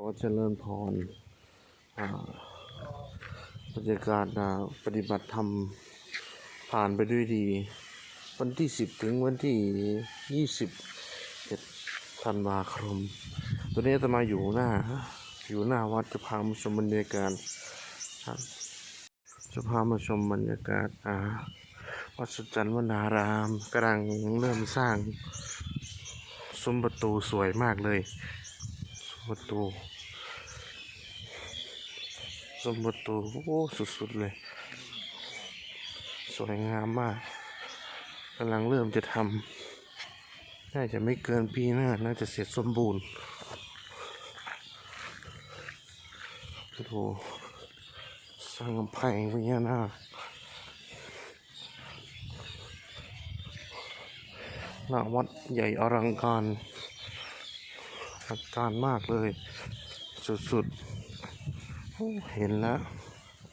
ขอเจริญพรบรรยากาศปฏิบัติธรรมผ่านไปด้วยดี วันที่สิบถึงวันที่ยี่สิบเอ็ดธันวาคมตัวนี้อาตมาอยู่หน้า อยู่หน้าวัดจะพามาชมบรรยากาศจะพามาชมบรรยากาศวัดสุจันทวนารามกำลังเริ่มสร้างซุ้มประตูสวยมากเลย ประตูสมบูรณ์ตัวโอ้สุดๆเลย สวยงามมากกำลังเริ่มจะทำน่าจะไม่เกินปีหน้า น่าจะเสร็จสมบูรณ์ดูสร้างกำแพงพญานาคหน้าวัดใหญ่อลังการ อลังการมากเลย สุดๆ เห็นแล้ว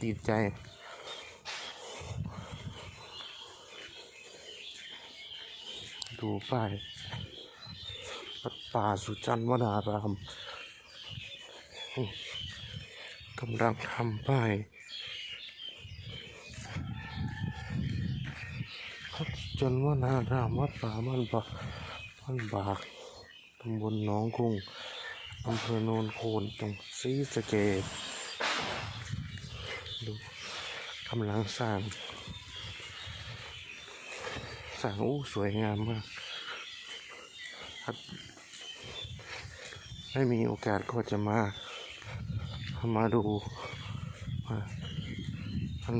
ติดใจ ดูป้ายวัดป่าสุจันวนารามกำลังทำป้ายสุจันทร์วนารามวัดป่าบ้านบากบ้านบากำบลหนองกุ้งอำเภอโนนโคนจังหวัดศรีสะเกษดูกำลังสร้างสร้างอู้สวยงามมากครับไม่มีโอกาสก็จะมา มาดูว่าท่าน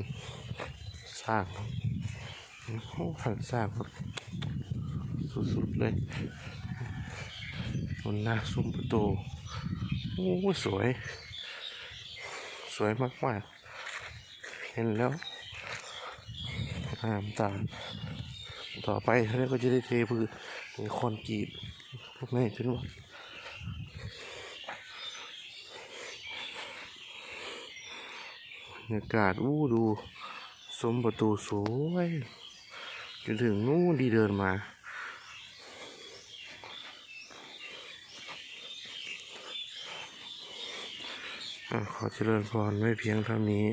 สร้างโอ้ท่านสร้างสุดๆเลย บนหน้าซุ้มประตู โอ้สวย สวยมาก ๆ เห็นแล้วน้ำตาต่อไปท่านก็จะได้เทพื้นเป็นคอนกรีตพวกนี้ขึ้นว่าบรรยากาศอู้ดูสมประตูสวยจนถึงนู้นดีเดินมา ขอเจริญพรไม่เพียงเท่านี้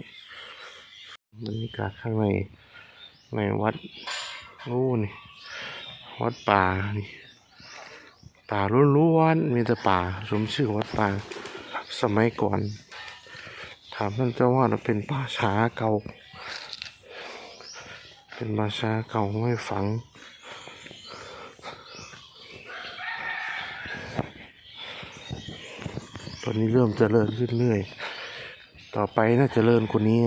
บรรยากาศข้างในในวัดนู่นนี่วัดป่านี่ป่าล้วนๆมีแต่ป่าสมชื่อวัดป่าสมัยก่อน ถามท่านเจ้าว่าเป็นป่าช้าเก่า เป็นป่าช้าเก่าไม่ฝัง ตอนนี้เริ่มจเจริญขึ้นเรื่อย ต่อไปน่าจะเจริญคนนี้